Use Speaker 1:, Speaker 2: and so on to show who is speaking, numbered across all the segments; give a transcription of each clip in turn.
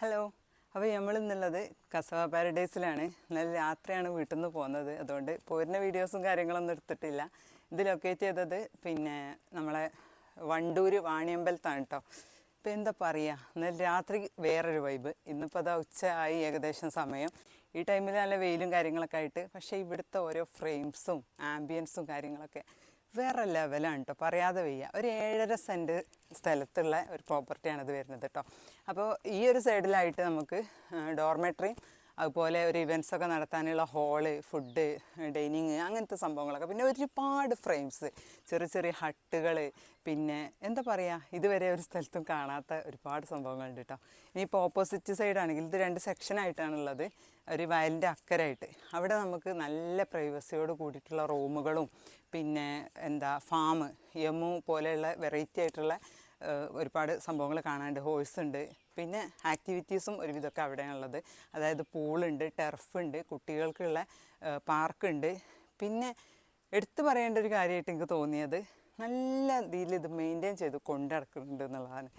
Speaker 1: Hello. അപ്പോൾ നമ്മൾ ഇന്നുള്ളത് കസവ പാരഡൈസിലാണ് ഇന്നലെ രാത്രിയാണ് വീട്ടിൽ നിന്ന് പോകുന്നത് അതുകൊണ്ട് പോരുന്ന വീഡിയോസും കാര്യങ്ങളൊന്നും എടുത്തിട്ടില്ല. ഇത് ലൊക്കേറ്റ് ചെയ്തത് പിന്നെ നമ്മളെ വണ്ടൂർ വാണിയമ്പലത്താണ് കേട്ടോ ഇപ്പം എന്താ പറയുക ഇന്നലെ രാത്രി വേറൊരു വൈബ് ഇന്നിപ്പോൾ അതാ ഉച്ച ആയി ഏകദേശം സമയം. ഈ ടൈമിൽ നല്ല വെയിലും കാര്യങ്ങളൊക്കെ ആയിട്ട്. പക്ഷേ ഇവിടുത്തെ ഓരോ ഫ്രെയിംസും ആംബിയൻസും കാര്യങ്ങളൊക്കെ വേറെ ലെവലാണ് കേട്ടോ പറയാതെ വയ്യ. ഒരു ഏഴര സെന്റ് സ്ഥലത്തുള്ള ഒരു പ്രോപ്പർട്ടിയാണ് ഇത് വരുന്നത് കേട്ടോ അപ്പോൾ ഈ ഒരു സൈഡിലായിട്ട് നമുക്ക് ഡോർമെട്രി അതുപോലെ ഒരു ഇവന്റ്സ് ഒക്കെ നടത്താനുള്ള ഹോൾ ഫുഡ് ഡൈനിങ് അങ്ങനത്തെ സംഭവങ്ങളൊക്കെ. പിന്നെ ഒരുപാട് ഫ്രെയിംസ് ചെറിയ ചെറിയ ഹട്ടുകൾ പിന്നെ എന്താ പറയുക ഇതുവരെ ഒരു സ്ഥലത്തും കാണാത്ത ഒരുപാട് സംഭവങ്ങളുണ്ട് കേട്ടോ ഇനിയിപ്പോൾ ഓപ്പോസിറ്റ് സൈഡാണെങ്കിൽ ഇത് രണ്ട് സെക്ഷനായിട്ടാണുള്ളത് ഒരു വയലിന്റെ അക്കരായിട്ട്. അവിടെ നമുക്ക് നല്ല പ്രൈവസിയോട് കൂടിയിട്ടുള്ള റൂമുകളും പിന്നെ എന്താ ഫാം യമു പോലെയുള്ള വെറൈറ്റി ആയിട്ടുള്ള ഒരുപാട് സംഭവങ്ങൾ കാണാനുണ്ട്. ഹോഴ്സ് ഉണ്ട്. പിന്നെ ആക്ടിവിറ്റീസും ഒരുവിധമൊക്കെ അവിടെയാണുള്ളത്. അതായത് പൂളുണ്ട് ടെർഫുണ്ട് കുട്ടികൾക്കുള്ള പാർക്കുണ്ട്. പിന്നെ എടുത്തു പറയേണ്ട ഒരു കാര്യമായിട്ട് എനിക്ക് തോന്നിയത് നല്ല രീതിയിൽ ഇത് മെയിന്റെയിൻ ചെയ്ത് കൊണ്ടിടക്കുന്നുണ്ട് എന്നുള്ളതാണ്.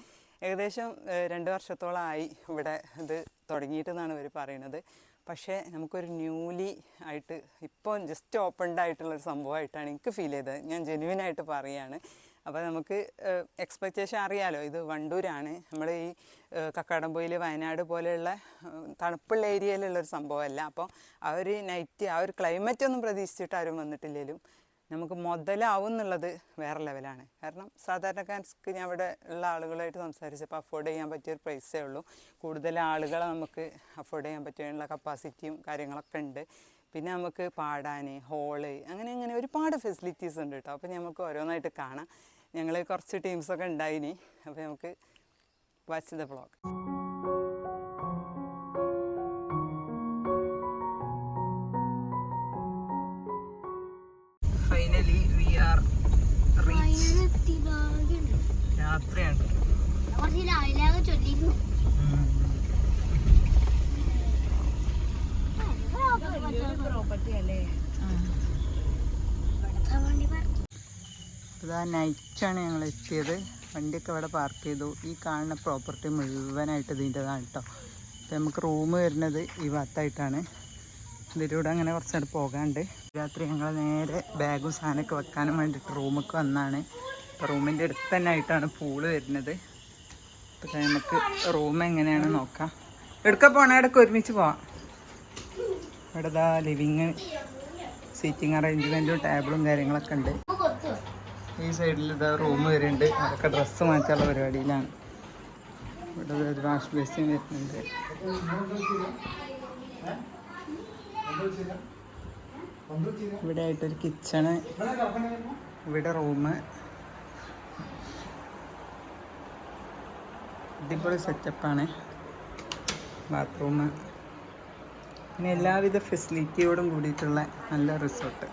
Speaker 1: ഏകദേശം രണ്ട് വർഷത്തോളമായി ഇവിടെ ഇത് തുടങ്ങിയിട്ടെന്നാണ് ഇവർ പറയുന്നത് പക്ഷേ നമുക്കൊരു ന്യൂലി ആയിട്ട് ഇപ്പോൾ ജസ്റ്റ് ഓപ്പൺഡ് ആയിട്ടുള്ളൊരു സംഭവമായിട്ടാണ് എനിക്ക് ഫീൽ ചെയ്തത്. ഞാൻ ജെന്യൂനായിട്ട് പറയുകയാണ് അപ്പോൾ നമുക്ക് എക്സ്പെക്റ്റേഷൻ അറിയാലോ ഇത് വണ്ടൂരാണ്. നമ്മൾ ഈ കക്കാടംപൊയിൽ വയനാട് പോലെയുള്ള തണുപ്പുള്ള ഏരിയയിലുള്ളൊരു സംഭവമല്ല. അപ്പോൾ ആ ഒരു നൈറ്റ് ആ ഒരു ക്ലൈമറ്റ് ഒന്നും പ്രതീക്ഷിച്ചിട്ട് ആരും വന്നിട്ടില്ലെങ്കിലും നമുക്ക് മുതലാവും എന്നുള്ളത് വേറെ ലെവലാണ് കാരണം സാധാരണക്കാർക്ക് ഞാൻ ഇവിടെ ഉള്ള ആളുകളായിട്ട് സംസാരിച്ചപ്പോൾ അഫോർഡ് ചെയ്യാൻ പറ്റിയ ഒരു പ്രൈസേ ഉള്ളൂ. കൂടുതൽ ആളുകളെ നമുക്ക് അഫോർഡ് ചെയ്യാൻ പറ്റിയുള്ള കപ്പാസിറ്റിയും കാര്യങ്ങളൊക്കെ ഉണ്ട്. പിന്നെ നമുക്ക് പാടാൻ ഹോൾ അങ്ങനെ അങ്ങനെ ഒരുപാട് ഫെസിലിറ്റീസ് ഉണ്ട് കേട്ടോ അപ്പോൾ നമുക്ക് ഓരോന്നായിട്ട് കാണാം. ഞങ്ങൾ കുറച്ച് ടീംസൊക്കെ ഉണ്ടായിനി. അപ്പോൾ നമുക്ക് watch the blog finally we are രാത്രിയാണ്.
Speaker 2: കുറച്ച് അല്ലേ? ചൊല്ലിയിരുന്നു
Speaker 1: ഇതാ നൈറ്റാണ് ഞങ്ങൾ എത്തിയത്. വണ്ടിയൊക്കെ ഇവിടെ പാർക്ക് ചെയ്തു. ഈ കാണുന്ന പ്രോപ്പർട്ടി മുഴുവനായിട്ട് ഇതിന്റെതാണ് കേട്ടോ അപ്പോൾ നമുക്ക് റൂം വരുന്നത് ഈ ഭാഗത്തായിട്ടാണ്. ഇതിലൂടെ അങ്ങനെ കുറച്ചങ്ങോട്ട് പോകാണ്ട്. രാത്രി ഞങ്ങൾ നേരെ ബാഗും സാധനമൊക്കെ വെക്കാനും വേണ്ടിയിട്ട് റൂമൊക്കെ വന്നാണ്. റൂമിന്റെ അടുത്ത് തന്നെ ആയിട്ടാണ് പൂൾ വരുന്നത് അപ്പോൾ നമുക്ക് റൂം എങ്ങനെയാണ് നോക്കാം. എടുക്ക പോണ? ഇടയ്ക്ക് ഒരുമിച്ച് പോവാം. ഇവിടെ ലിവിങ് സീറ്റിംഗ് അറേഞ്ച്മെന്റും ടേബിളും കാര്യങ്ങളൊക്കെ ഉണ്ട്. ഈ സൈഡിൽ ഇതാ റൂം വരുന്നുണ്ട്. അതൊക്കെ ഡ്രസ്സ് മാറ്റാനുള്ള പരിപാടിയിലാണ്. ഇവിടെ ഒരു വാഷ് ബേസിൻ വരുന്നുണ്ട്. ഇവിടെ ആയിട്ടൊരു കിച്ചണ് ഇവിടെ റൂം അടിപൊളി സെറ്റപ്പാണ് ബാത്റൂം പിന്നെ എല്ലാവിധ ഫെസിലിറ്റിയോടും കൂടിയിട്ടുള്ള നല്ല റിസോർട്ട്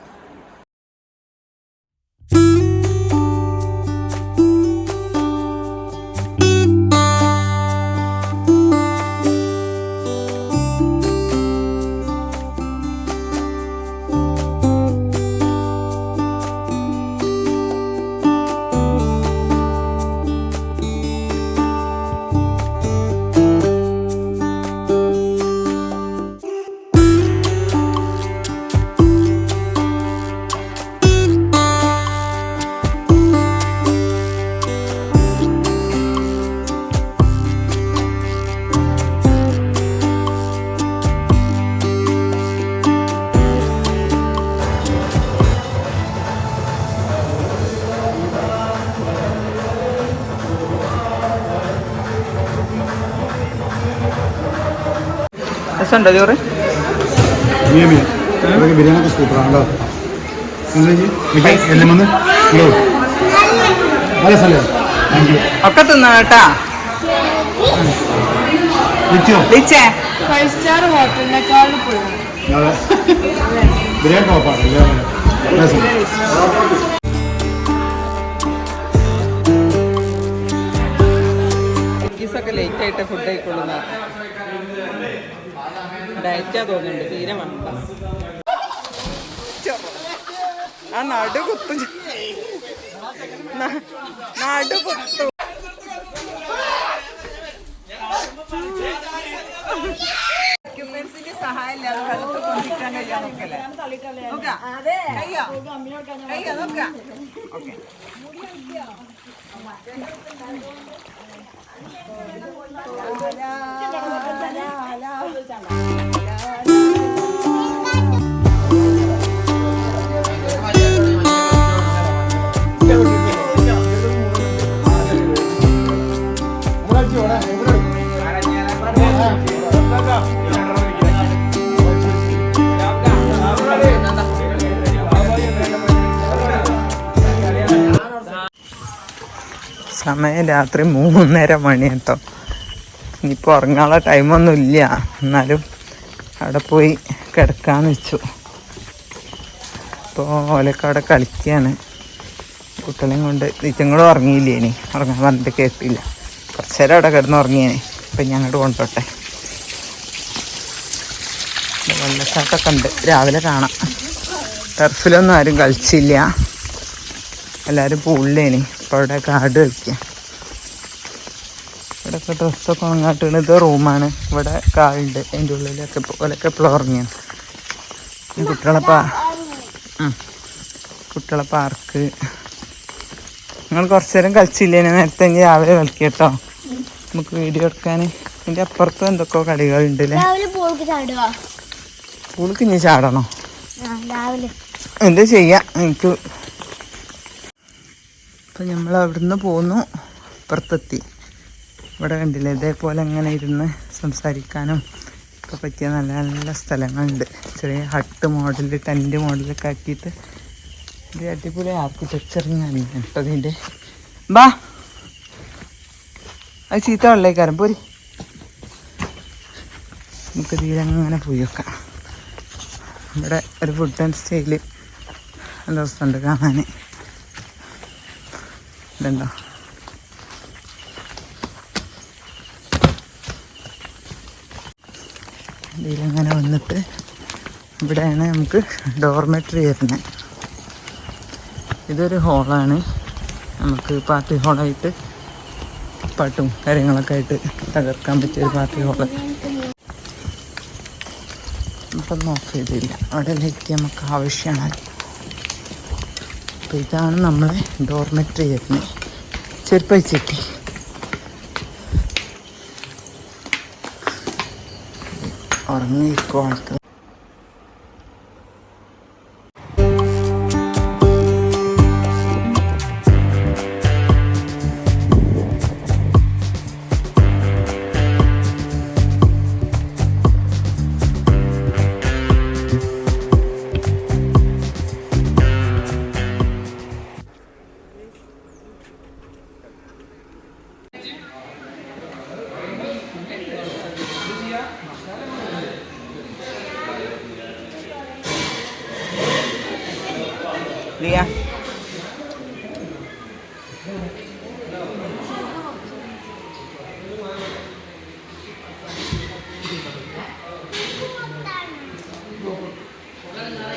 Speaker 1: രസമുണ്ടോ ചോറ്?
Speaker 3: ബിരിയാണി സൂപ്പറാണല്ലോ
Speaker 1: ഒക്കെ തിന്നാ കേട്ടാ.
Speaker 4: ഫൈവ് സ്റ്റാർ ഹോട്ടലിനെക്കാളും
Speaker 3: ബിരിയാണി ടോപ്പാണ് കഴിക്കാൻ തോന്നുന്നുണ്ട്. തീരെ
Speaker 1: വണ്ട ആ നടു കുത്തു. നടു കുത്തു. സഹായമില്ലാതെ കഴുത്ത് കുന്തിക്കാൻ കഴിയാൻ നോക്കല്ലേ നോക്കാം. കയ്യോ? കയ്യോ? നോക്കാം. ഓക്കെ. സമയം രാത്രി മൂന്നര മണി കേട്ടോ. ഇനിയിപ്പോൾ ഉറങ്ങാനുള്ള ടൈമൊന്നും ഇല്ല. എന്നാലും അവിടെ പോയി കിടക്കാന്ന് വെച്ചു. അപ്പോൾ ഓലൊക്കെ അവിടെ കളിക്കുകയാണ് കുട്ടികളെയും കൊണ്ട് ഇറ്റങ്ങളും ഉറങ്ങിയില്ലേ ഇനി? ഉറങ്ങാൻ പറഞ്ഞിട്ട് കേട്ടില്ല. കുറച്ച് നേരം അവിടെ കിടന്ന് ഉറങ്ങിയേനെ ഇപ്പം ഞാൻ അങ്ങോട്ട് കൊണ്ടോട്ടെ വെള്ളച്ചാട്ടമൊക്കെ ഉണ്ട്. രാവിലെ കാണാം. ടർഫിലൊന്നും ആരും കളിച്ചില്ല. എല്ലാവരും പൂളിലേനി അപ്പോൾ അവിടെ കാട് കളിക്കുക ഇവിടെയൊക്കെ ഡ്രസ്സൊക്കെ ഉണങ്ങാട്ടാണ് ഇത് റൂമാണ്. ഇവിടെ കാളുണ്ട് അതിന്റെ ഉള്ളിലൊക്കെ ഓലൊക്കെ എപ്പോഴും ഉറങ്ങിയാണ് കുട്ടികളെ പാ. കുട്ടികളെ പാർക്ക് നിങ്ങൾ കുറച്ച് നേരം കളിച്ചില്ലേ? നേരത്തെ രാവിലെ കളിക്കുക കേട്ടോ നമുക്ക് വീഡിയോ എടുക്കാൻ ഇതിന്റെ അപ്പുറത്തും എന്തൊക്കെയോ കളികളുണ്ട് അല്ലേ
Speaker 2: പോൾക്ക്
Speaker 1: ഇനി ചാടണോ? എന്ത് ചെയ്യാം? എനിക്ക് അപ്പം നമ്മൾ അവിടുന്ന് പോന്നു. ഇപ്പുറത്തെത്തി ഇവിടെ കണ്ടില്ലേ? ഇതേപോലെ ഇങ്ങനെ ഇരുന്ന് സംസാരിക്കാനും ഒക്കെ പറ്റിയ നല്ല നല്ല സ്ഥലങ്ങളുണ്ട്. ചെറിയ ഹട്ട് മോഡൽ ടെന്റ് മോഡലൊക്കെ ആക്കിയിട്ട് ഒരു അടിപൊളി ആർക്കിടെക്ചറിങ് കേട്ടോ ഇതിന്റെ ബാ. അത് ചീത്ത വെള്ളേക്കാരം പോരി. നമുക്ക് ഇതിലങ്ങനെ പോയി വെക്കാം. ഇവിടെ ഒരു ഫുഡ് ആൻഡ് സ്റ്റൈൽ നല്ല രസമുണ്ട് കാണാൻ. ഇതുണ്ടോ? ഇതിലങ്ങനെ വന്നിട്ട് ഇവിടെയാണ് നമുക്ക് ഡോർമെട്രി വരുന്നത്. ഇതൊരു ഹോളാണ് നമുക്ക് പാർട്ടി ഹോളായിട്ട് പാട്ടും കാര്യങ്ങളൊക്കെ ആയിട്ട് തകർക്കാൻ പറ്റിയ ഒരു പാർട്ടി ഹോൾ ഇപ്പം ഓഫ് ചെയ്തില്ല. അവിടെ ലൈറ്റ് നമുക്ക് ആവശ്യമാണ്. അപ്പോൾ ഇതാണ് നമ്മളെ ഡോർമെട്രി വരുന്നത്. ചെരുപ്പ് और मीट को हटते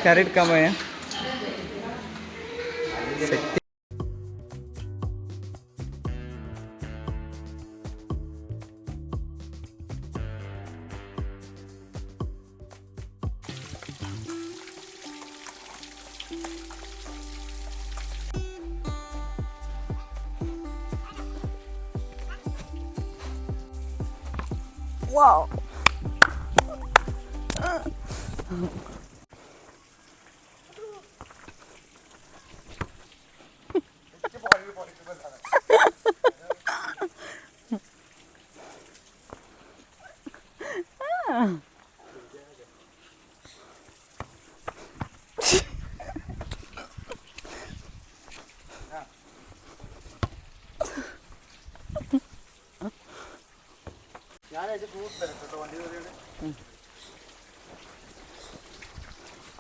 Speaker 1: കറി എടുക്കാൻ പോയാ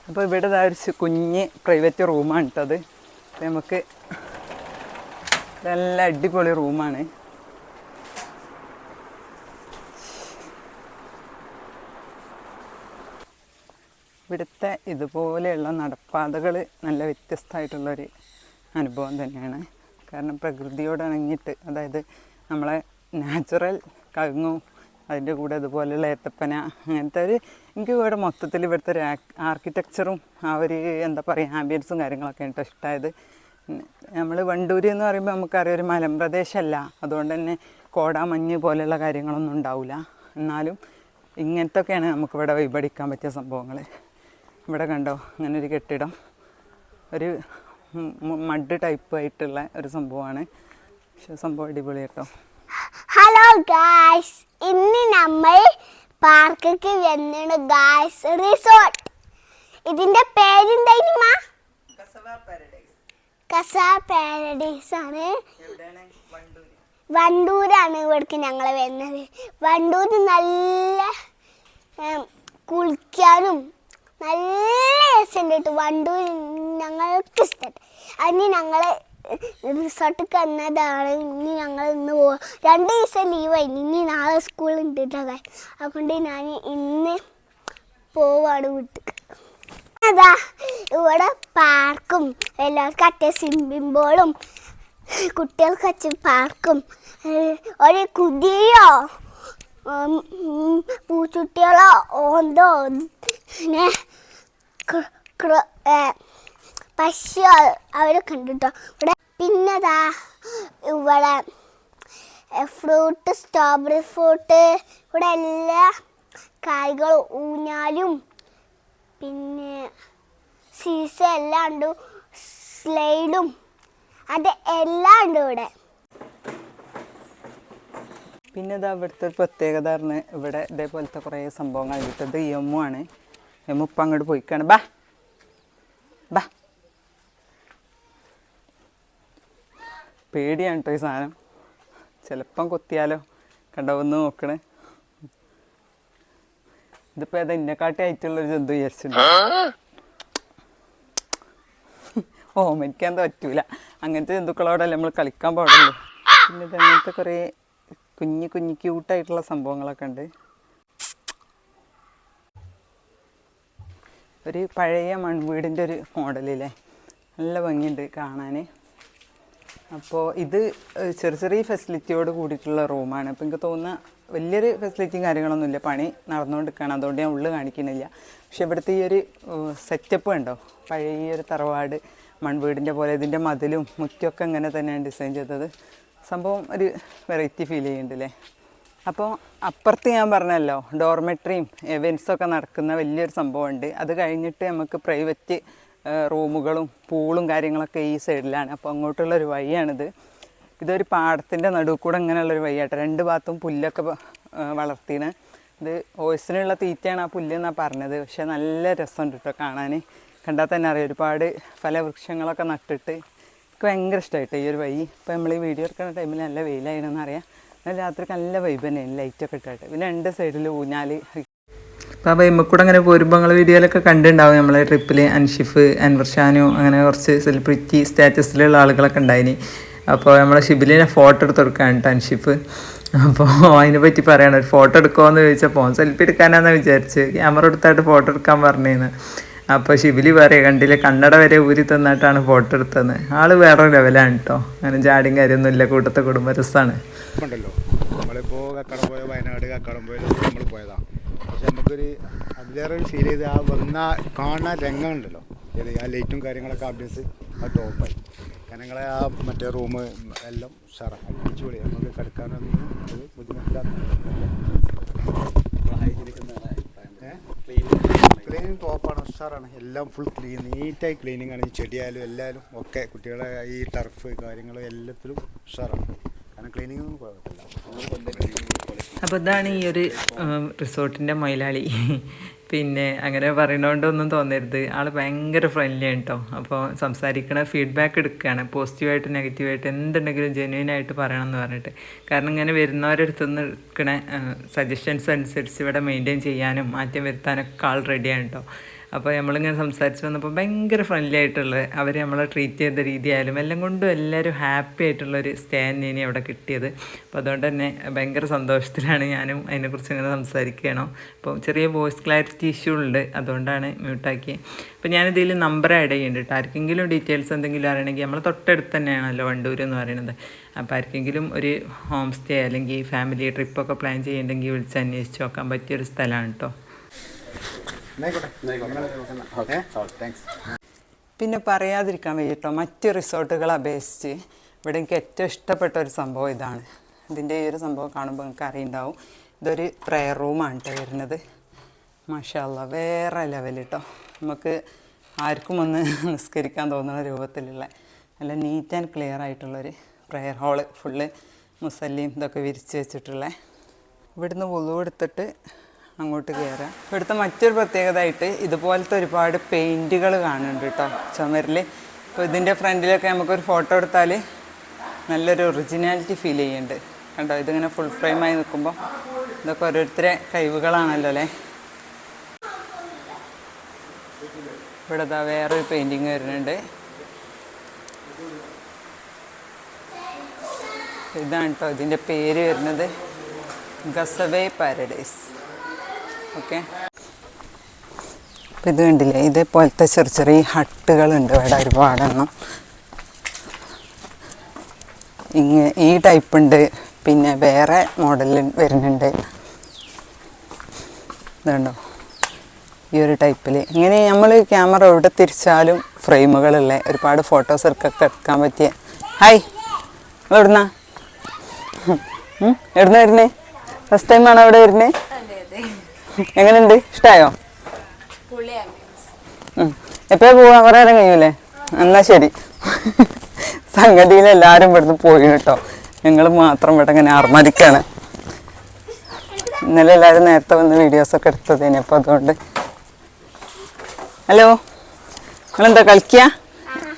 Speaker 1: അപ്പോൾ ഇവിടെ ഒരു കുഞ്ഞ് പ്രൈവറ്റ് റൂമാണ് കേട്ടത് നമുക്ക് നല്ല അടിപൊളി റൂമാണ് ഇവിടുത്തെ ഇതുപോലെയുള്ള നടപ്പാതകൾ നല്ല വ്യത്യസ്തമായിട്ടുള്ളൊരു അനുഭവം തന്നെയാണ്. കാരണം പ്രകൃതിയോട് ഇണങ്ങിയിട്ട് അതായത് നമ്മളെ നാച്ചുറൽ കഴുങ്ങും അതിന്റെ കൂടെ അതുപോലെയുള്ള ഏത്തപ്പന അങ്ങനത്തെ ഒരു എനിക്ക് ഇവിടെ മൊത്തത്തിൽ ഇവിടുത്തെ ഒരു ആർക്കിടെക്ചറും ആ ഒരു എന്താ പറയുക ആംബിയൻസും കാര്യങ്ങളൊക്കെ കേട്ടോ ഇഷ്ടമായത്. നമ്മൾ വണ്ടൂര് എന്ന് പറയുമ്പോൾ നമുക്കറിയാം ഒരു മലമ്പ്രദേശമല്ല അതുകൊണ്ട് തന്നെ കോട മഞ്ഞ് പോലെയുള്ള കാര്യങ്ങളൊന്നും ഉണ്ടാവില്ല എന്നാലും ഇങ്ങനത്തൊക്കെയാണ് നമുക്കിവിടെ വൈബടിക്കാൻ പറ്റിയ സംഭവങ്ങൾ ഇവിടെ കണ്ടോ? അങ്ങനെ ഒരു കെട്ടിടം ഒരു മഡ് ടൈപ്പ് ആയിട്ടുള്ള ഒരു സംഭവമാണ്. പക്ഷെ സംഭവം അടിപൊളി കേട്ടോ.
Speaker 2: ഹലോ ഗായ്സ് ഇന്ന് നമ്മൾ പാർക്കിക്ക് വന്നിട്ട് ഗായ്സ് റിസോർട്ട് ഇതിന്റെ പേരെന്തായിരുന്നു കസ പാരഡൈസ് ആണ്. വണ്ടൂരാണ് ഇവിടേക്ക് ഞങ്ങൾ വരുന്നത്. വണ്ടൂർ നല്ല കുളിക്കാനും നല്ല രസമുണ്ട് കേട്ടോ. വണ്ടൂർ ഞങ്ങൾക്ക് ഇഷ്ടപ്പെട്ടു അതിന് ഞങ്ങൾ റിസോർട്ടിൽ വന്നതാണ്. ഇനി ഞങ്ങൾ ഇന്ന് പോവാം രണ്ട് ദിവസം ലീവായി ഇനി നാളെ സ്കൂളുണ്ട് കേട്ടോ. അതുകൊണ്ട് ഞാൻ ഇന്ന് പോവാണ് വീട്ടിൽ അതാ ഇവിടെ പാർക്കും എല്ലാവർക്കും അറ്റേ സ്വിമ്മിംഗ് പൂളും കുട്ടികൾക്ക് വെച്ച് പാർക്കും ഒരു ഉം, പൂച്ചുട്ടികളോ ഓന്തോ പിന്നെ കൃ- കൃ- ഏ, പശു അവരൊക്കെ ഇവിടെ പിന്നെതാ ഇവിടെ ഫ്രൂട്ട് സ്ട്രോബെറി ഫ്രൂട്ട് ഇവിടെ എല്ലാ കായ്കളും ഊഞ്ഞാലും പിന്നെ സീസ എല്ലാം ഉണ്ട് സ്ലൈഡും അത് എല്ലാം ഉണ്ട് ഇവിടെ.
Speaker 1: പിന്നെ ഇതാ ഇവിടുത്തെ ഒരു പ്രത്യേകത പറഞ്ഞ് ഇവിടെ ഇതേപോലത്തെ കുറേ സംഭവങ്ങൾ കിട്ടത് യമു ആണ്. യമു ഇപ്പം അങ്ങോട്ട് പോയിക്കാണ്. ബാ. ബാ. പേടിയാണ് കേട്ടോ ഈ സാധനം. ചിലപ്പം കൊത്തിയാലോ? കണ്ടോ ഒന്ന് നോക്കണേ. ഇതിപ്പോൾ ഏതാ ഇന്നെക്കാട്ടി ആയിട്ടുള്ളൊരു ജന്തു വിചാരിച്ചിട്ടുണ്ട്. ഓമനിക്കാൻ പറ്റൂല. അങ്ങനത്തെ ജന്തുക്കളോടല്ലേ നമ്മൾ കളിക്കാൻ പാടുള്ളൂ. പിന്നെ അങ്ങനത്തെ കുറേ കുഞ്ഞു കുഞ്ഞു ക്യൂട്ടായിട്ടുള്ള സംഭവങ്ങളൊക്കെ ഉണ്ട്. ഒരു പഴയ മൺവീടിന്റെ ഒരു മോഡലില്ലേ? നല്ല ഭംഗിയുണ്ട് കാണാൻ അപ്പോൾ ഇത് ചെറിയ ചെറിയ ഫെസിലിറ്റിയോട് കൂടിയിട്ടുള്ള റൂമാണ്. അപ്പോൾ എനിക്ക് തോന്നുന്ന വലിയൊരു ഫെസിലിറ്റിയും കാര്യങ്ങളൊന്നുമില്ല. പണി നടന്നുകൊണ്ടിരിക്കുകയാണ്. അതുകൊണ്ട് ഞാൻ ഉള്ളിൽ കാണിക്കുന്നില്ല. പക്ഷെ ഇവിടുത്തെ ഈ ഒരു സെറ്റപ്പ് ഉണ്ടോ? പഴയ ഈ ഒരു തറവാട് മൺവീടിന്റെ പോലെ ഇതിന്റെ മതിലും മുറ്റൊക്കെ ഇങ്ങനെ തന്നെയാണ് ഡിസൈൻ ചെയ്തത്. സംഭവം ഒരു വെറൈറ്റി ഫീൽ ചെയ്യുന്നുണ്ടല്ലേ? അപ്പോൾ അപ്പുറത്ത് ഞാൻ പറഞ്ഞല്ലോ ഡോർമെട്രിയും എവൻസൊക്കെ നടക്കുന്ന വലിയൊരു സംഭവമുണ്ട്. അത് കഴിഞ്ഞിട്ട് നമുക്ക് പ്രൈവറ്റ് റൂമുകളും പൂളും കാര്യങ്ങളൊക്കെ ഈ സൈഡിലാണ് അപ്പോൾ അങ്ങോട്ടുള്ളൊരു വഴിയാണിത്. ഇതൊരു പാടത്തിന്റെ നടുവ് കൂടെ ഇങ്ങനെയുള്ളൊരു വഴിയാട്ടോ. രണ്ട് ഭാഗത്തും പുല്ലൊക്കെ വളർത്തിയാണ് ഇത് ഓയിസിനുള്ള തീറ്റയാണ് ആ പുല്ലെന്നാണ് പറഞ്ഞത്. പക്ഷേ നല്ല രസമുണ്ട് കേട്ടോ കാണാൻ കണ്ടാൽ തന്നെ അറിയാം. ഒരുപാട് പല വൃക്ഷങ്ങളൊക്കെ നട്ടിട്ട് എനിക്ക് ഭയങ്കര ഇഷ്ടമായിട്ട് ഈ ഒരു വഴി? ഇപ്പോൾ നമ്മൾ ഈ വീഡിയോ എടുക്കുന്ന ടൈമിൽ നല്ല വെയിലായിരുന്നു അറിയാം. രാത്രി നല്ല വൈബ് തന്നെയാണ് ലൈറ്റൊക്കെ ഇട്ടിട്ട് പിന്നെ രണ്ട് സൈഡിൽ ഊഞ്ഞാൽ അപ്പോൾ ആ വൈമക്കൂടെ അങ്ങനെ പോരുമ്പോൾ നിങ്ങൾ വീഡിയോയിലൊക്കെ കണ്ടിട്ടുണ്ടാവും നമ്മളെ ട്രിപ്പിൽ അൻഷിഫ് അൻവർ ഷാനു അങ്ങനെ കുറച്ച് സെലിബ്രിറ്റി സ്റ്റാറ്റസിലുള്ള ആളുകളൊക്കെ ഉണ്ടായിനി. അപ്പോൾ നമ്മളെ ഷിബിലിനെ ഫോട്ടോ എടുത്ത് കൊടുക്കുകയാണ് കേട്ടോ അൻഷിഫ്. അപ്പോൾ അതിനെ പറ്റി പറയണം ഒരു ഫോട്ടോ എടുക്കുമോ എന്ന് ചോദിച്ചപ്പോൾ സെൽഫി എടുക്കാനാണെന്ന് വിചാരിച്ച് ക്യാമറ എടുത്തായിട്ട് ഫോട്ടോ എടുക്കാൻ പറഞ്ഞേന്ന്. അപ്പോൾ ശിവലി പറയുക കണ്ടില്ല? കണ്ണട വരെ ഊരി തന്നിട്ടാണ് ഫോട്ടോ എടുത്തത്. ആൾ വേറെ ലെവലാണ് കേട്ടോ അങ്ങനെ ജാടിയും കാര്യമൊന്നുമില്ല കൂട്ടത്തെ കുടുംബ രസമാണ്
Speaker 3: പോയ വയനാട് പോയ നമ്മൾ പക്ഷെ നമുക്കൊരു ഫീൽ വന്ന രംഗമുണ്ടല്ലോ ആ ലൈറ്റും കാര്യങ്ങളൊക്കെ ഞങ്ങളെ ആ മറ്റേ റൂം എല്ലാം ഉഷാറാണ് അടിച്ചു പൊളി നമുക്ക് കിടക്കാനൊന്നും ബുദ്ധിമുട്ടില്ലാത്ത ക്ലീനിങ് ടോപ്പാണ് ഉഷാറാണ്. എല്ലാം ഫുൾ ക്ലീൻ നീറ്റായി ക്ലീനിങ് ആണ്. ഈ ചെടിയായാലും എല്ലാവരും ഒക്കെ കുട്ടികളെ ഈ ടർഫ് കാര്യങ്ങളും എല്ലാത്തിലും ഉഷാറാണ്. കാരണം ക്ലീനിങ് ഒന്നും കുഴപ്പമില്ല.
Speaker 1: അപ്പോൾ ഇതാണ് ഈ ഒരു റിസോർട്ടിന്റെ മൊയിലാളി പിന്നെ അങ്ങനെ പറയണോണ്ടൊന്നും തോന്നരുത്. ആൾ ഭയങ്കര ഫ്രണ്ട്ലി ആണ് കേട്ടോ അപ്പോൾ സംസാരിക്കണ ഫീഡ്ബാക്ക് എടുക്കുകയാണ് പോസിറ്റീവായിട്ട് നെഗറ്റീവായിട്ട് എന്തുണ്ടെങ്കിലും ജെന്യൂൻ ആയിട്ട് പറയണം എന്ന് പറഞ്ഞിട്ട്. കാരണം ഇങ്ങനെ വരുന്നവരടുത്ത് നിന്ന് എടുക്കണ സജഷൻസ് അനുസരിച്ച് ഇവിടെ മെയിന്റെയിൻ ചെയ്യാനും മാറ്റം വരുത്താനൊക്കെ ആൾ റെഡിയാണ് കേട്ടോ അപ്പോൾ നമ്മളിങ്ങനെ സംസാരിച്ച് വന്നപ്പോൾ ഭയങ്കര ഫ്രണ്ട്ലി ആയിട്ടുള്ള അവർ നമ്മളെ ട്രീറ്റ് ചെയ്ത രീതിയായാലും എല്ലാം കൊണ്ടും എല്ലാവരും ഹാപ്പി ആയിട്ടുള്ളൊരു സ്റ്റേ തന്നെയാണ് അവിടെ കിട്ടിയത്. അപ്പോൾ അതുകൊണ്ട് തന്നെ ഭയങ്കര സന്തോഷത്തിലാണ് ഞാനും അതിനെക്കുറിച്ച് ഇങ്ങനെ സംസാരിക്കുകയാണോ. അപ്പോൾ ചെറിയ വോയിസ് ക്ലാരിറ്റി ഇഷ്യൂ ഉണ്ട്. അതുകൊണ്ടാണ് മ്യൂട്ടാക്കി അപ്പോൾ ഞാനിതിൽ നമ്പർ ആഡ് ചെയ്യുന്നുണ്ട് ആർക്കെങ്കിലും ഡീറ്റെയിൽസ് എന്തെങ്കിലും അറിയണമെങ്കിൽ നമ്മൾ തൊട്ടടുത്ത് തന്നെയാണല്ലോ വണ്ടൂർ എന്ന് പറയുന്നത്. അപ്പോൾ ആർക്കെങ്കിലും ഒരു ഹോം സ്റ്റേ അല്ലെങ്കിൽ ഫാമിലി ട്രിപ്പൊക്കെ പ്ലാൻ ചെയ്യുന്നുണ്ടെങ്കിൽ വിളിച്ച് അന്വേഷിച്ച് നോക്കാൻ പറ്റിയൊരു സ്ഥലമാണ് കേട്ടോ പിന്നെ പറയാതിരിക്കാൻ വയ്യട്ടോ മറ്റു റിസോർട്ടുകളെ അപേക്ഷിച്ച് ഇവിടെ എനിക്ക് ഏറ്റവും ഇഷ്ടപ്പെട്ട ഒരു സംഭവം ഇതാണ്. ഇതിന്റെ ഈ ഒരു സംഭവം കാണുമ്പോൾ നിങ്ങൾക്ക് അറിയുണ്ടാവും. ഇതൊരു പ്രെയർ റൂമാണ് കേട്ടോ വരുന്നത്. മാഷല്ല വേറെ ലെവൽ കേട്ടോ നമുക്ക് ആർക്കും ഒന്ന് നിസ്കരിക്കാൻ തോന്നുന്ന രൂപത്തിലുള്ള നല്ല നീറ്റ് ആൻഡ് ക്ലിയർ ആയിട്ടുള്ളൊരു പ്രെയർ ഹാൾ ഫുള്ള് മുസല്ലിയും ഇതൊക്കെ വിരിച്ച് വെച്ചിട്ടുള്ള. ഇവിടുന്ന് വുളു എടുത്തിട്ട് അങ്ങോട്ട് കയറാം ഇവിടുത്തെ മറ്റൊരു പ്രത്യേകത ആയിട്ട് ഇതുപോലത്തെ ഒരുപാട് പെയിന്റുകൾ കാണുന്നുണ്ട് കേട്ടോ ചുമരിൽ. അപ്പോൾ ഇതിന്റെ ഫ്രണ്ടിലൊക്കെ നമുക്കൊരു ഫോട്ടോ എടുത്താൽ നല്ലൊരു ഒറിജിനാലിറ്റി ഫീൽ ചെയ്യുന്നുണ്ട്. കണ്ടോ? ഇതിങ്ങനെ ഫുൾ ഫ്രെയിമായി നിൽക്കുമ്പോൾ ഇതൊക്കെ ഓരോരുത്തരെ കഴിവുകളാണല്ലോ അല്ലേ? ഇവിടെ ഇതാ വേറൊരു പെയിന്റിങ് വരുന്നുണ്ട്. ഇതാണ് കേട്ടോ ഇതിന്റെ പേര് വരുന്നത്. ഗസവേ പാരഡൈസ് ഓക്കെ. അപ്പം ഇത് കണ്ടില്ലേ? ഇതേപോലത്തെ ചെറിയ ചെറിയ ഹട്ടുകളുണ്ട് ഇവിടെ ഒരുപാടെണ്ണം ഇങ്ങ ഈ ടൈപ്പ് ഉണ്ട് പിന്നെ വേറെ മോഡൽ വരുന്നുണ്ട്. ഇതുണ്ടോ? ഈ ഒരു ടൈപ്പിൽ ഇങ്ങനെ നമ്മൾ ക്യാമറ എവിടെ തിരിച്ചാലും ഫ്രെയിമുകളുള്ള ഒരുപാട് ഫോട്ടോസ് എടുക്കൊക്കെ എടുക്കാൻ പറ്റിയ. ഹായ് എവിടുന്നാ എവിടുന്ന വരുന്നേ? ഫസ്റ്റ് ടൈമാണ് അവിടെ വരുന്നേ? എങ്ങനെയുണ്ട്? ഇഷ്ടമായോ എപ്പോഴാ പോവാ? കുറേ നേരം കഴിയൂലേ? എന്നാ ശരി. സംഗതിയിൽ എല്ലാവരും ഇവിടുന്ന് പോയി കേട്ടോ. ഞങ്ങൾ മാത്രം ഇവിടെ ഇങ്ങനെ അർമതിക്കാണ് ഇന്നലെ എല്ലാവരും നേരത്തെ വന്ന് വീഡിയോസ് വീഡിയോസൊക്കെ എടുത്തതേനെ അപ്പോൾ അതുകൊണ്ട്. ഹലോ നിങ്ങളെന്താ കളിക്കുക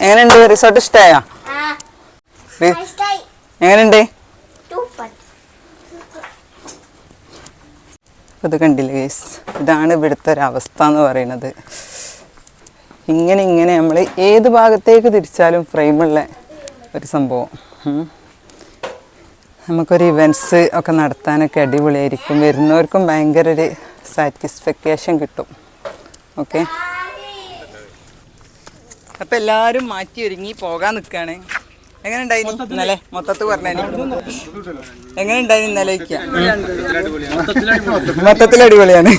Speaker 1: എങ്ങനെയുണ്ട്? റിസോർട്ട് ഇഷ്ടമായോ എങ്ങനെയുണ്ട്? ഇത് കണ്ടില്ലേ ഗൈസ് ഇതാണ് ഇവിടുത്തെ ഒരു അവസ്ഥ എന്ന് പറയുന്നത്. ഇങ്ങനെ ഇങ്ങനെ നമ്മൾ ഏത് ഭാഗത്തേക്ക് തിരിച്ചാലും ഫ്രെയിമുള്ള ഒരു സംഭവം. നമുക്കൊരു ഇവന്റ്സ് ഒക്കെ നടത്താനൊക്കെ അടിപൊളിയായിരിക്കും. വരുന്നവർക്കും ഭയങ്കര ഒരു സാറ്റിസ്ഫാക്ഷൻ കിട്ടും. ഓക്കെ അപ്പം എല്ലാവരും മാറ്റി ഒരുങ്ങി പോകാൻ നിൽക്കുകയാണ് എങ്ങനെ ഉണ്ടായിരുന്നു ഇന്നലെ മൊത്തത്തിൽ പറഞ്ഞു എങ്ങനെ ഉണ്ടായി ഇന്നലെ മൊത്തത്തിൽ അടിപൊളിയാണ്.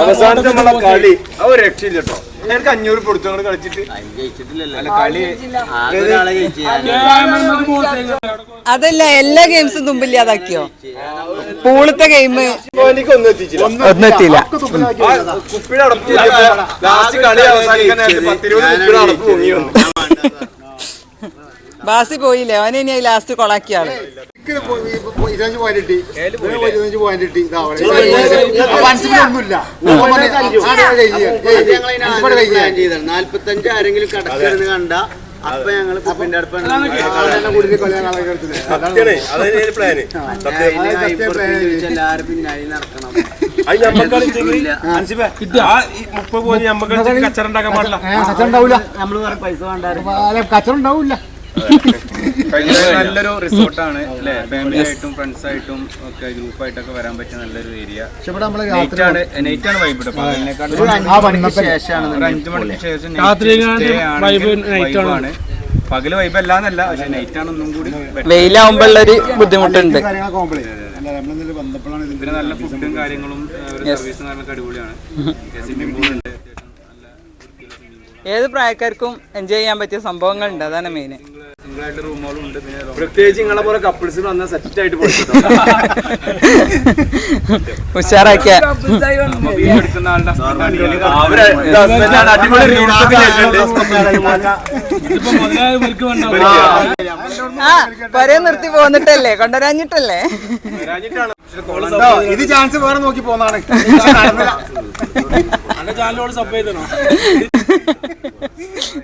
Speaker 5: അവസാനത്തെ നമ്മളെ കളി. ഒരു രക്ഷയില്ല കേട്ടോ. എനിക്ക് അഞ്ഞൂറ് കൊടുത്തു ഞങ്ങൾ കളിച്ചിട്ട്. അല്ല കളി
Speaker 1: അതല്ല എല്ലാ ഗെയിംസും തുമ്പില്ലാതാക്കിയോ? പൂളത്തെ ഗെയിം
Speaker 5: എനിക്കൊന്നും എത്തിച്ചില്ല.
Speaker 1: ഒന്നും എത്തിയില്ല
Speaker 5: കുപ്പിയുടെ അടപ്പ് ലാസ്റ്റ് കളി അവസാനിക്കാൻ നേരത്തെ പത്തിരുപത് കുപ്പിയുടെ അടപ്പ് പൊങ്ങി വന്നു
Speaker 1: ബാസി പോയില്ലേ? അവനെ ഇനി ലാസ്റ്റ് കൊളാക്കിയ ആൾ
Speaker 3: ഇരുപത്തഞ്ച് പോയിന്റ് കിട്ടി ഇരുപത്തഞ്ച് പോയിന്റ് കിട്ടി ഒന്നുമില്ല.
Speaker 6: നാല്പത്തഞ്ച് ആരെങ്കിലും കടക്കിരുന്ന് കണ്ട അപ്പൊ ഞങ്ങൾ കുപ്പിന്റെ അടുപ്പാണ് എല്ലാരും പിന്നാലെ നടക്കണം.
Speaker 5: അത് ഞമ്മക്കാണെങ്കിൽ ആ. ഈ മുപ്പത് പോയി ഞമ്മക്ക് കച്ചറ ഉണ്ടാക്കാൻ പാടില്ല.
Speaker 6: നമ്മൾ പൈസ വേണ്ടായിരുന്നു.
Speaker 3: കച്ചവടം ഉണ്ടാവില്ല
Speaker 7: നല്ലൊരു റിസോർട്ടാണ് അല്ലേ? ഫാമിലി ആയിട്ടും ഫ്രണ്ട്സ് ആയിട്ടും ഒക്കെ ഗ്രൂപ്പ് ആയിട്ടൊക്കെ വരാൻ പറ്റിയ നല്ലൊരു ഏരിയ
Speaker 3: പക്ഷെ ഇവിടെ നമ്മൾ
Speaker 7: നൈറ്റ് നൈറ്റ് ആണ് വൈബ്
Speaker 6: ശേഷമാണ്
Speaker 7: ഒരു അഞ്ചു മണിക്ക് ശേഷം വൈബ് ആണ് പകൽ വൈബ് അല്ലാന്നല്ല പക്ഷെ നൈറ്റ് ആണ് ഒന്നും കൂടി better.
Speaker 1: വെയിലാവുമ്പോഴുള്ളൊരു ബുദ്ധിമുട്ടുണ്ട്.
Speaker 7: പിന്നെ നല്ല ഫുഡും കാര്യങ്ങളും സർവീസും അടിപൊളിയാണ്. സ്വിമ്മിംഗ് പൂൾ ഉണ്ട്
Speaker 1: ഏത് പ്രായക്കാർക്കും എൻജോയ് ചെയ്യാൻ പറ്റിയ സംഭവങ്ങളുണ്ട്? അതാണ് മെയിൻ
Speaker 7: സിംഗിൾ ആയിട്ട് റൂമുകളും ഉണ്ട് പിന്നെ
Speaker 5: പ്രത്യേകിച്ച് നിങ്ങളെ പോലെ കപ്പിൾസിന് വന്ന സെറ്റ് ആയിട്ട്
Speaker 1: ഉഷാറാക്കിയ പരേ നിർത്തി പോന്നിട്ടല്ലേ? കൊണ്ടുവരാഞ്ഞിട്ടല്ലേ?
Speaker 3: ഇത് ചാൻസ് വേറെ നോക്കി പോന്നാണ്.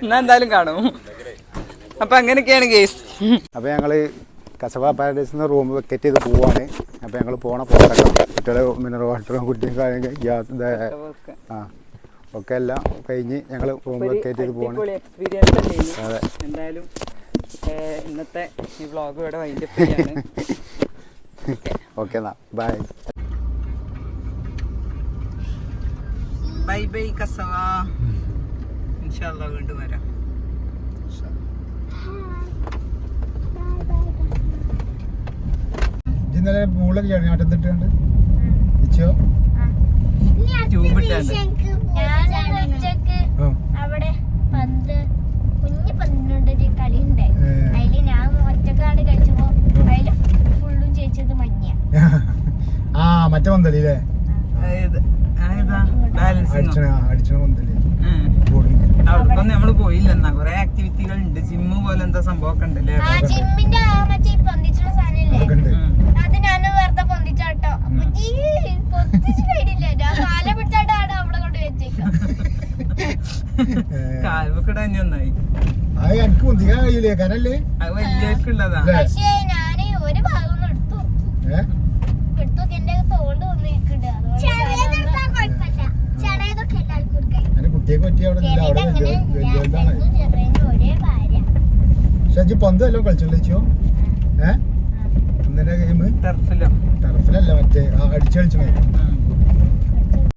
Speaker 1: എന്നാ എന്തായാലും കാണും. അപ്പൊ അങ്ങനെയൊക്കെയാണ് കേസ്
Speaker 3: അപ്പോൾ ഞങ്ങൾ കസവ പാരഡൈസിൽ നിന്ന് റൂം വെക്കറ്റ് ചെയ്ത് പോവാണ്. അപ്പോൾ ഞങ്ങൾ പോണ പോകട്ടെ കുട്ടികളെ മിനറൽ വാട്ടറും കുട്ടിയും ഗ്യാസ് ആ ഒക്കെ എല്ലാം കഴിഞ്ഞ് ഞങ്ങൾ റൂം വെക്കറ്റ് ചെയ്ത് പോവാണ്. അതെ.
Speaker 1: എന്തായാലും ഇന്നത്തെ ഈ വ്ളോഗ് ഇവിടെ ചെയ്യാണ്.
Speaker 3: ഓക്കെ എന്നാ. ബൈ
Speaker 1: ബൈ ബൈ കസവ ഇൻഷാല്ല വീണ്ടും വരാം.
Speaker 3: ഇന്നലെ പൂളൊക്കെ ആട്ടം തട്ടുകൊണ്ട് ഇച്ചോ?
Speaker 8: അവിടെ പന്ത് കുഞ്ഞു കളി ഉണ്ട് അതിൽ ഞാൻ ഒറ്റക്കാണ്ട് കളിച്ചപ്പോ അതിൽ ഫുള്ളും ചേച്ചത് മഞ്ഞ
Speaker 3: ആ മറ്റേ പന്തലി അല്ലേ
Speaker 1: നമ്മൾ കൊറേ ആക്ടിവിറ്റികൾ ഉണ്ട് ജിമ്മ് പോലെ എന്താ ഉണ്ടല്ലേ
Speaker 8: ആ ജിമ്മിന്റെ ആ മറ്റേ ഈ പൊന്തിച്ചുള്ള സാധനല്ലേ
Speaker 3: ഉണ്ട്
Speaker 1: ഉം.
Speaker 8: അത് ഞാൻ വെറുതെ പൊന്തിച്ചാട്ടോ അപ്പൊ ഈ പൊന്തിച്ച് കഴിഞ്ഞില്ല ഞാൻ കാല പിടിച്ചാട്ടാണ് അവിടെ കൊണ്ട് വെച്ചേക്കാം
Speaker 1: കാൽവൊക്കെ ഇടാൻ നന്നായി
Speaker 3: അത് എനിക്ക് മുന്തിക്കാൻ കഴിയില്ലേ കനല്ലേ?
Speaker 8: പക്ഷേ ഞാൻ ഒരു ഭാഗം ഒന്ന് എടുത്തു.
Speaker 3: ഏഹ്
Speaker 8: എടുത്തു നോക്കി എന്റെ തോണ്ട് വന്നിരിക്കുന്നുണ്ട്.
Speaker 3: അതിന് കുട്ടിയൊക്കെ പറ്റി അവിടെ അവിടെ വലിയ വലിയതാണ്
Speaker 8: ഷജി ഭാര്യ.
Speaker 3: പക്ഷെ അജി പന്ത് വല്ലതും കളിച്ചല്ലോ ചേച്ചിയോ ഏഹ് ഇന്നലെ ഗെയിം
Speaker 1: ടർഫിലോ.
Speaker 3: ടർഫിലല്ല മറ്റേ അടിച്ചു കളിച്ചണേ.
Speaker 1: ഉം.